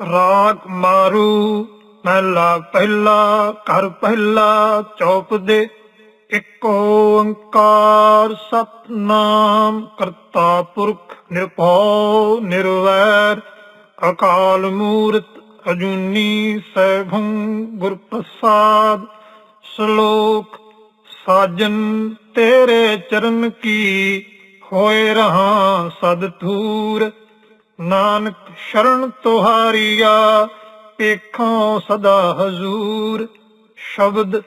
ਰਾਗ ਮਾਰੂ ਮਹਿਲਾ ਪਹਿਲਾ, ਘਰ ਪਹਿਲਾ, ਚੌਪ ਦੇ ਇੱਕ ਓੰਕਾਰ, ਸਤਨਾਮ ਕਰਤਾ ਪੁਰਖ, ਨਿਰਭਉ, ਨਿਰਵੈਰ, ਅਕਾਲ ਮੂਰਤ, ਅਜੂਨੀ ਸੈਭੰ ਗੁਰ ਪ੍ਰਸਾਦ ਸ਼ਲੋਕ, ਸਾਜਨ ਤੇਰੇ ਚਰਨ ਕੀ ਹੋਏ ਰਹਾ ਸਦ ਥੂਰ ਨਾਨਕ ਸ਼ਰਨ ਤੁਹਾਰੀਆ ਪੇਖੋਂ ਸਦਾ ਹਜ਼ੂਰ। ਸ਼ਬਦ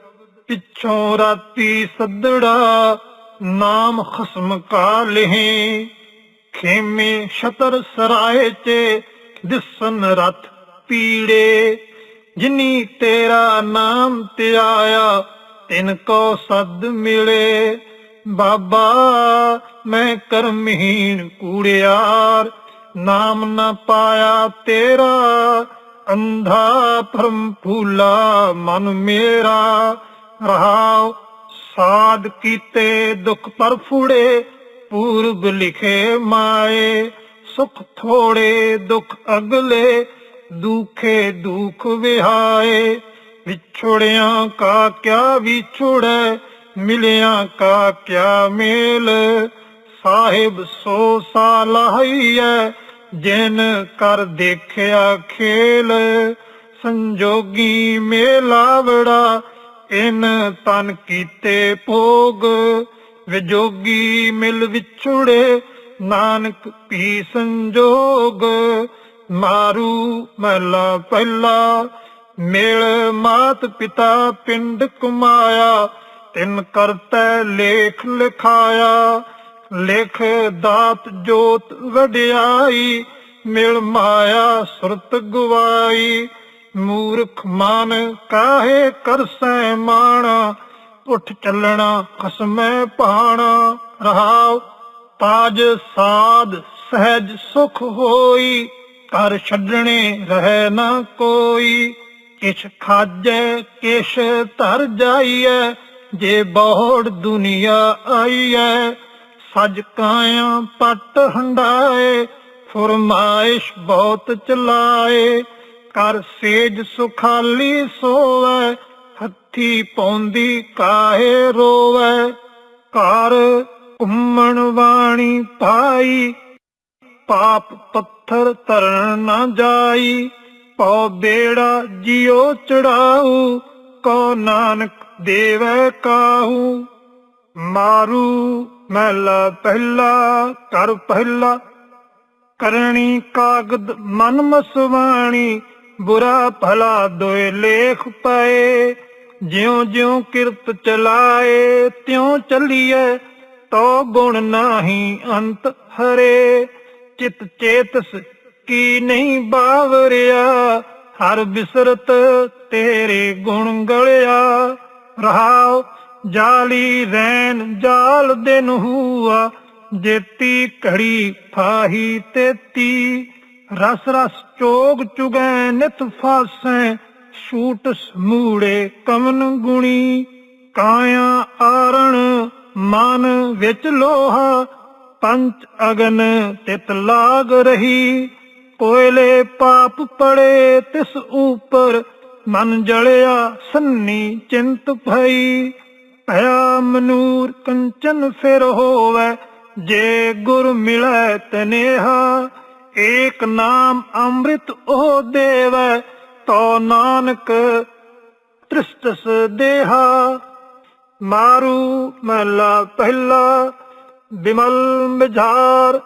ਪਿੱਛੋਂ ਰਾਤੀ ਸੱਦੜਾ, ਨਾਮ ਖਸਮ ਕਾ ਲਹੇ। ਖੇਮੇ ਛਤਰ ਸਰਾਏ ਚ ਦਿਸਨ ਰਥ ਪੀੜੇ। ਜਿਨੀ ਤੇਰਾ ਨਾਮ ਧਿਆਇਆ ਤਿਨ ਕੋ ਸਦ ਮਿਲੇ। ਬਾਬਾ, ਮੈਂ ਕਰਮਹੀਣ ਕੂੜਿਆਰ। ਨਾਮ ਨਾ ਪਾਇਆ ਤੇਰਾ, ਅੰਧਾ ਭਰਮ ਫੂਲਾ ਮਨ ਮੇਰਾ। ਰਹਾਉ ਸਾਧ ਕੀਤੇ ਦੁਖ ਪਰ ਫੁੜੇ, ਪੂਰਬ ਲਿਖੇ ਮਾਏ। ਸੁਖ ਥੋੜੇ ਦੁਖ ਅਗਲੇ, ਦੁਖੇ ਦੁਖ ਵਿਹਾਏ। ਵਿਛੋੜਿਆਂ ਕਾ ਕਿਆ ਵਿਛੋੜੈ, ਮਿਲਿਆਂ ਕਾ ਕਿਆ ਮੇਲ। ਸਾਹਿਬ ਸੋ ਸਾਲਾਹੀਐ ਜਿਨ ਕਰ ਦੇਖਿਆ ਖੇਲ, ਸੰਜੋਗੀ ਮੇਲਾਵੜਾ ਇਨ ਤਨ ਕੀਤੇ ਭੋਗ, ਵਿਜੋਗੀ ਮਿਲ ਵਿਛੁੜੇ, ਨਾਨਕ ਪੀ ਸੰਜੋਗ, ਮਾਰੂ ਮਹਲਾ ਪਹਿਲਾ, ਮੇਲ ਮਾਤ ਪਿਤਾ ਪਿੰਡ ਕੁਮਾਇਆ, ਤਿੰਨ ਕਰਤਾ ਲੇਖ ਲਿਖਾਇਆ ਲਿਖ ਦਾਤ ਜੋਤ ਵਡਿਆਈ, ਮਿਲ ਮਾਇਆ ਸੁਰਤ ਗਵਾਈ। ਮੂਰਖ ਮਨ ਕਾਹੇ ਕਰਸੈ ਮਾਣਾ, ਉੱਠ ਚੱਲਣਾ ਖਸਮੈ ਪਾਣਾ ਰਹਾਉ ਤਾਜ ਸਾਧ ਸਹਿਜ ਸੁਖ ਹੋਈ, ਘਰ ਛੱਡਣੇ ਰਹਿ ਨਾ ਕੋਈ। ਕਿਛ ਖਾਜੈ, ਕਿਛ ਧਰ ਜਾਈਐ, ਜੇ ਬਹੁੜ ਦੁਨੀਆ ਆਈਐ ਸਜ ਕਾਇਆ ਪੱਟ ਹੰਡਾਏ, ਫਰਮਾਇਸ਼ ਬਹੁਤ ਚਲਾਏ। ਕਰ ਸੇਜ ਸੁਖਾਲੀ ਸੋਵੈ, ਹੱਥੀ ਪੌਂਦੀ ਕਾਹੇ ਰੋਵੈ। ਘਰ ਘੁੰਮਣ ਵਾਣੀ ਪਾਈ, ਪਾਪ ਪੱਥਰ ਤਰਨ ਨਾ ਜਾਈ। ਪਉ ਬੇੜਾ ਜਿਉ ਚੜਾਉ ਕੋ ਨਾਨਕ ਦੇਵੈ ਕਾਹੂ। ਮਾਰੂ ਮਹਿਲਾ ਪਹਿਲਾ ਕਰ ਪਹਿਲਾ। ਕਰਣੀ ਕਾਗਦ ਮਨ ਮਸਵਾਣੀ, ਬੁਰਾ ਭਲਾ ਦੋਏ ਲੇਖ ਪਏ। ਜਿਉ ਜਿਉ ਕਿਰਤ ਚਲਾਏ, ਤਿਉ ਚੱਲੀਏ, ਤੋ ਗੁਣ ਨਾਹੀ ਅੰਤ ਹਰੇ। ਚਿਤ ਚੇਤਸ ਕੀ ਨਹੀਂ ਬਾਵਰਿਆ, ਹਰ ਬਿਸਰਤ ਤੇਰੇ ਗੁਣ ਗਲਿਆ। ਰਹਾਉ ਜਾਲੀ ਰੈਨ ਜਾਲ ਦਿਨ ਹੂਆ ਜੇਤੀ ਘੜੀ ਫਾਹੀ ਤੇਤੀ। ਰਸ ਰਸ ਚੋਗ ਚੁਗੈ ਨਿਤ ਫਾਸੈ, ਛੂਟ ਸਮੂੜੇ ਕਮਨ ਗੁਣੀ। ਕਾਇਆ ਆਰਣ ਮਨ ਵਿੱਚ ਲੋਹਾ, ਪੰਚ ਅਗਨ ਤਿਤ ਲਾਗ ਰਹੀ। ਕੋਇਲੇ ਪਾਪ ਪੜੇ ਤਿਸ ਉਪਰ, ਮਨ ਜਲਿਆ ਸੰਨੀ ਚਿੰਤ ਭਈ। ਭਇਆ ਮਨੂਰ ਕੰਚਨ ਫਿਰ ਹੋਵੇ, ਜੇ ਗੁਰ ਮਿਲੈ ਤਨੇਹਾ, ਏਕ ਨਾਮ ਅੰਮ੍ਰਿਤ ਉਹ ਦੇਵੈ, ਤੋ ਨਾਨਕ ਤ੍ਰਿਸ਼ਟਸ ਦੇਹਾ। ਮਾਰੂ ਮਹਲਾ ਪਹਿਲਾ, ਬਿਮਲ ਮਿਝਾਰ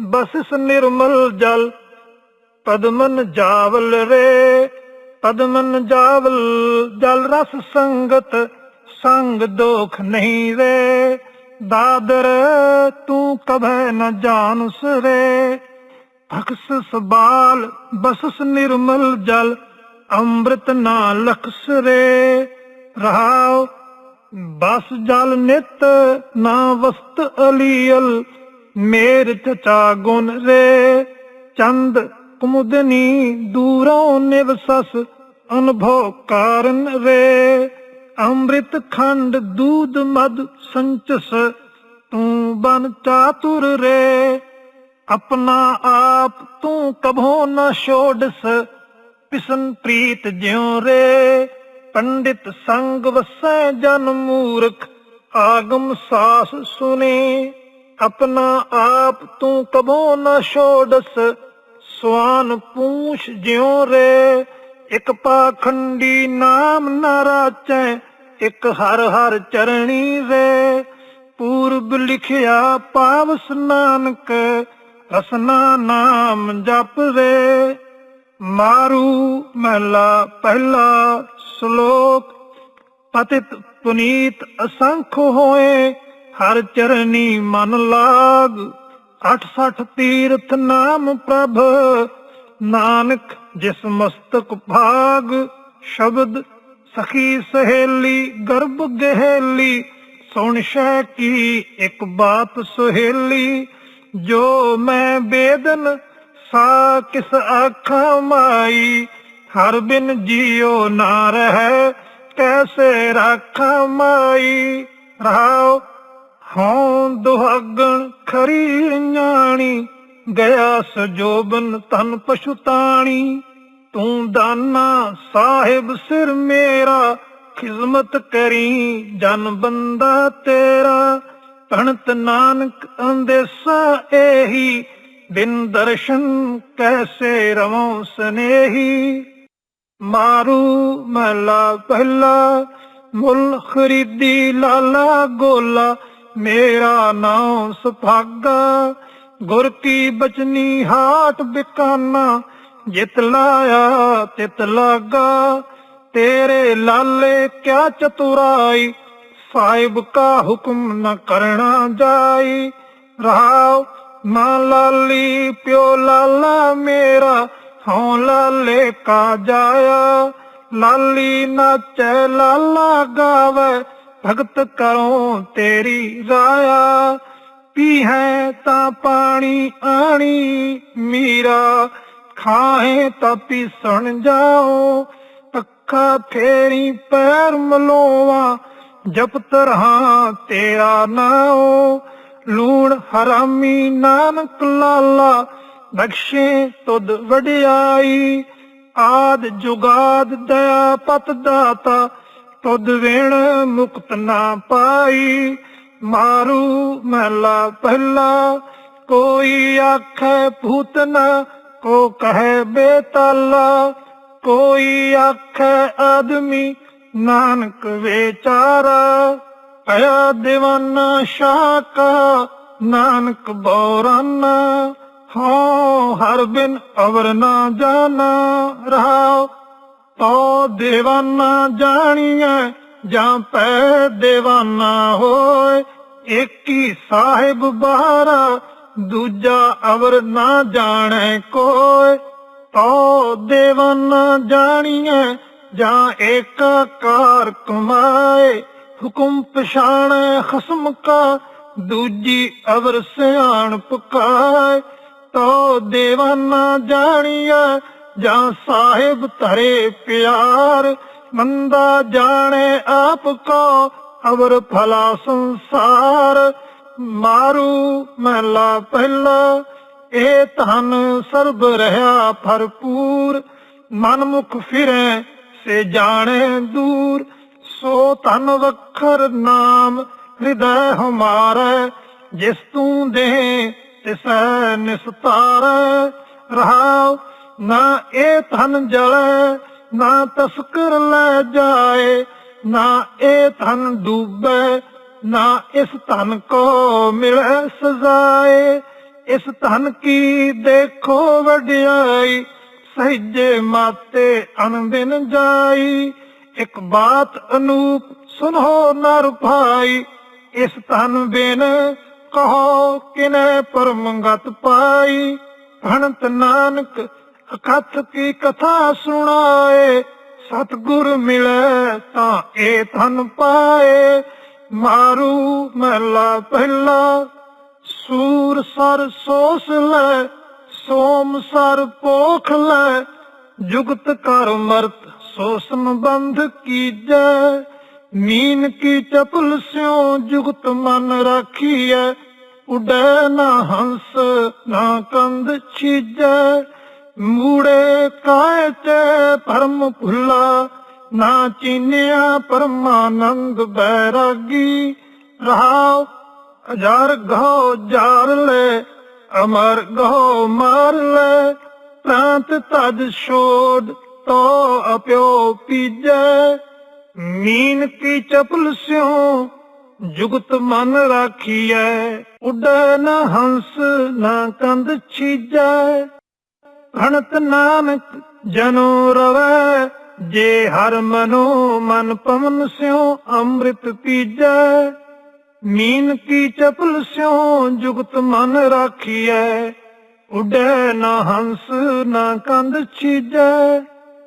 ਬਸਿਸ ਨਿਰਮਲ ਜਲ, ਪਦਮਨ ਜਾਵਲ ਰੇ, ਪਦਮਨ ਜਾਵਲ ਜਲ ਰਸ ਸੰਗਤ ਸੰਗ ਦੋਖ ਨਹੀਂ ਰੇ ਦਾਦਰ, ਤੂੰ ਕਭੈ ਨ ਜਾਣੁਸ ਰੇ। ਅਕਸ ਸਬਾਲ, ਬਸਸ ਨਿਰਮਲ ਜਲ, ਅੰਮ੍ਰਿਤ ਨਾ ਲਖਸ ਰੇ। ਰਹਾਉ, ਬਸ ਜਲ ਨਿਤ ਨਾ ਵਸਤ ਅਲੀਅਲ, ਮੇਰ ਚਚਾ ਗੁਣ ਰੇ। ਚੰਦ ਕੁਮੁਦਨੀ ਦੂਰੋਂ ਨਿਵਸਸ ਅਨਭਵ ਕਾਰਨ ਰੇ। ਅੰਮ੍ਰਿਤ ਖੰਡ ਦੂਧ ਮਦ ਸੰਚਸ, ਤੂੰ ਬਨ ਚਾਤੁਰ ਰੇ। ਆਪਣਾ ਆਪ ਤੂੰ ਕਭੋ ਨਾ ਛੋੜਸ, ਪਿਸਨ ਪ੍ਰੀਤ ਜਿਉ ਰੇ। ਪੰਡਿਤ ਸੰਗ ਵਸੈ ਜਨ ਮੂਰਖ, ਆਗਮ ਸਾਸ ਸੁਨੇ। ਆਪਣਾ ਆਪ ਤੂੰ ਕਬੋ ਨਾ ਛੋੜਸ, ਸਵਾਨ ਪੂਛ ਜਿਉ ਰੇ। ਇਕ ਪਾਖੰਡੀ ਨਾਮ ਨਾ ਰਾਚੈ, ਇਕ ਹਰ ਹਰ ਚਰਣੀ ਰੇ ਪੂਰਬ ਲਿਖਿਆ ਪਾਵ ਨਾਨਕ ਰਸਨਾ ਨਾਮ ਜਪ ਰੇ ਮਾਰੂ ਮਹਲਾ ਪਹਿਲਾ ਸ਼ਲੋਕ, ਪਤਿਤ ਪੁਨੀਤ ਅਸੰਖ ਹੋਏ, ਹਰ ਚਰਨੀ ਮਨ ਲਾਗ। 68 ਤੀਰਥ ਨਾਮ ਪ੍ਰਭ ਨਾਨਕ ਜਿਸ ਮਸਤਕ ਭਾਗ ਸ਼ਬਦ ਸਖੀ ਸਹੇਲੀ ਗਰਭ ਗਹਿਲੀ, ਸੁਣ ਸ਼ੈ ਕੀ ਇੱਕ ਬਾਤ ਸੁਹੇਲੀ, ਜੋ ਮੈਂ ਬੇਦਨ ਸਾ ਕਿਸ ਆਖਾਂ ਮਾਈ, ਹਰ ਬਿਨ ਜੀਉ ਨਾ ਰਹਿ ਕੈਸੇ ਰਾਖਾਂ ਮਾਈ। ਰਹਾਉ ਹਉ ਦੁਹਾਗਣ ਖਰੀ ਜਾਣੀ ਗਿਆ ਸਜੋਬਨ ਤਨ ਪਛੁਤਾਣੀ ਤੂੰ ਦਾਨਾ ਸਾਹਿਬ ਸਿਰ ਮੇਰਾ ਖਿਦਮਤ ਕਰੀ ਜਨ ਬੰਦਾ ਤੇਰਾ। ਭਣਤ ਨਾਨਕ ਅੰਦੇਸਾ ਇਹੀ ਬਿਨ ਦਰਸ਼ਨ ਕੈਸੇ ਰਵਉ ਸਨੇਹੀ। ਮਾਰੂ ਮਹਲਾ ਪਹਿਲਾ, ਮੁੱਲ ਖਰੀਦੀ ਲਾਲਾ ਗੋਲਾ। ਮੇਰਾ ਨਾਮ ਸੁਭਾਗਾ ਗੁਰ ਕੀ ਬਚਨੀ ਹਾਟ ਬਿਕਾਨਾ, ਜਿਤ ਲਾਇਆ ਤਿਤ ਲਾਗਾ। ਤੇਰੇ ਲਾਲੇ ਕਿਆ ਚਤੁਰਾਈ, ਸਾਹਿਬ ਕਾ ਹੁਕਮ ਨ ਕਰਣਾ ਜਾਈ। ਰਹਾਉ ਮਾਂ ਲਾਲੀ, ਪਿਓ ਲਾਲਾ ਮੇਰਾ, ਹਉ ਲਾਲੇ ਕਾ ਜਾਇਆ। ਲਾਲੀ ਨਾਚੈ ਲਾਲਾ ਗਾਵੇ, ਭਗਤ ਕਰੋ ਤੇਰੀ ਰਾਇਆ। ਪੀ ਹੈ ਤਾਂ ਪਾਣੀ ਆਣੀ, ਮੀਰਾ ਖਾਏ ਤਾਂ ਪੀਸਣ ਜਾਓ। ਅੱਖਾਂ ਫੇਰੀ ਪੈਰ ਮਲੋਵਾ ਜਪਤ ਰਹਾ ਤੇਰਾ ਨਾਉ। ਲੂਣ ਹਰਾਮੀ ਨਾਨਕ ਲਾਲਾ, ਬਖਸ਼ੇ ਤੁਧ ਵਡਿਆਈ। ਆਦ ਜੁਗਾਦ ਦਇਆ ਪਤ ਦਾਤਾ ਤੁਧ ਵੇਣ ਮੁਕਤ ਨਾ ਪਾਈ। ਮਾਰੂ ਮਹਲਾ ਪਹਿਲਾ। ਕੋਈ ਆਖੇ ਭੂਤਨ ਕੋ ਕਹੇ ਬੇਤਾਲਾ। ਕੋਈ ਆਖੇ ਆਦਮੀ, ਨਾਨਕ ਵਿਚਾਰਾ ਪਿਆ دیਵਾਨਾ ਸ਼ਾਕਾ, ਨਾਨਕ ਬੋਰਾਨਾ। ਹੋ ਹਰ ਬਿਨ ਅਵਰ ਨਾ ਜਾਣਾ ਰਹਾਓ। ਤੋ دیਵਾਨਾ ਜਾਣੀਐ ਜਾਂ ਪੈ دیਵਾਨਾ ਹੋਏ, ਇੱਕ ਹੀ ਸਾਹਿਬ ਬਾਰਾ ਦੂਜਾ ਅਵਰ ਨਾ ਜਾਣੈ ਕੋਇ ਤੋ ਦੇਵਨ ਜਾਣੀਐ, ਜਾਂ ਏਕ ਕਾਰ ਕਮਾਏ ਹੁਕਮ ਪਛਾਣੈ ਖਸਮ ਕਾ, ਦੂਜੀ ਅਵਰ ਸਿਆਣ ਪੁਕਾਏ। ਤੋ ਦੇਵਨ ਜਾਣੀਐ, ਜਾਂ ਸਾਹਿਬ ਧਰੇ ਪਿਆਰ। ਮੰਦਾ ਜਾਣੇ ਆਪ ਕੋ, ਅਵਰ ਫਲਾ ਸੰਸਾਰ। ਮਾਰੂ ਮਹਲਾ ਪਹਿਲਾ, ਇਹ ਧਨ ਸਰਬ ਰਹਾ ਭਰਪੂਰ। ਮਨ ਮੁਖ ਫਿਰੈ ਸੇ ਜਾਣੇ ਦੂਰ। ਸੋ ਧਨ ਵਖਰ ਨਾਮ ਹਿਰਦੈ ਹਮਾਰੇ, ਜਿਸ ਤੂੰ ਦੇ ਤਿਸੈ ਨਿਸਤਾਰ। ਰਹਾਉ, ਨਾ ਇਹ ਧਨ ਜਲੈ ਨਾ ਤਸਕਰ ਲੈ ਜਾਏ, ਨਾ ਇਹ ਧਨ ਡੂਬੇ, ਨਾ ਇਸ ਧਨ ਕੋ ਮਿਲੇ ਸਜ਼ਾਏ। ਇਸ ਧਨ ਕੀ ਦੇਖੋ ਵਡਿਆਈ, ਸਹਿਜੇ ਮਾਤੇ ਅਣਬਿਨ ਜਾਈ। ਇੱਕ ਬਾਤ ਅਨੂਪ ਸੁਨੋ ਨਰ ਭਾਈ ਇਸ ਧਨ ਬਿਨ ਕਹੋ ਕਿਨੇ ਪਰਮੰਗਤ ਪਾਈ। ਭਣਤ ਨਾਨਕ ਅਕਥ ਕੀ ਕਥਾ ਸੁਣਾਏ? ਸਤਗੁਰ ਮਿਲੇ ਤਾਂ ਇਹ ਧਨ ਪਾਏ। ਮਾਰੂ ਮਹਲਾ ਪਹਿਲਾ, ਸੂਰ ਸਰ ਸੋਸ ਲੈ, ਸੋਮ ਸਰ ਪੋਖ ਲੈ। ਜੁਗਤ ਕਰ ਮਰਤ ਸੋਸਨ ਬੰਧ ਕੀਜੈ। ਮੀਨ ਕੀ ਚਪਲ ਸਿਓ ਜੁਗਤ ਮਨ ਰਾਖੀਐ। ਉਡੈ ਨਾ ਹੰਸ ਨਾ ਕੰਦ ਛੀਜੈ। ਮੂੜੇ ਕਾਇ ਚ ਭਰਮ ਭੁੱਲਾ, ਨਾ ਚੀਨਿਆ ਪਰਮਾਨੰਦ ਬੈਰਾਗੀ। ਰਹਾਉ ਹਜ਼ਾਰ ਗੋ ਜਾਰ ਲੈ, ਅਮਰ ਗੋ ਮਾਰ ਲੈ। ਪ੍ਰਾਂਤ ਤਜ ਛੋੜ ਤੋ ਅਪਿਓ ਪੀਜੈ। ਮੀਨ ਕੀ ਚਪਲ ਸਿਓ ਜੁਗਤ ਮਨ ਰਾਖੀਐ। ਉੱਡੈ ਨਾ ਹੰਸ, ਨਾ ਕੰਦ ਛੀਜੈ। ਭਣਤ ਨਾਨਕ ਜਨੋ ਰਵੈ, ਜੇ ਹਰ ਮਨੋ ਮਨ ਪਵਨ ਸਿਓ ਅੰਮ੍ਰਿਤ ਪੀਜੈ। ਮੀਨ ਕੀ ਚਪਲ ਸਿਓ ਜੁਗਤ ਮਨ ਰਾਖੀਐ, ਉਡੈ ਨਾ ਹੰਸ ਨਾ ਕੰਦ ਛੀਜੈ।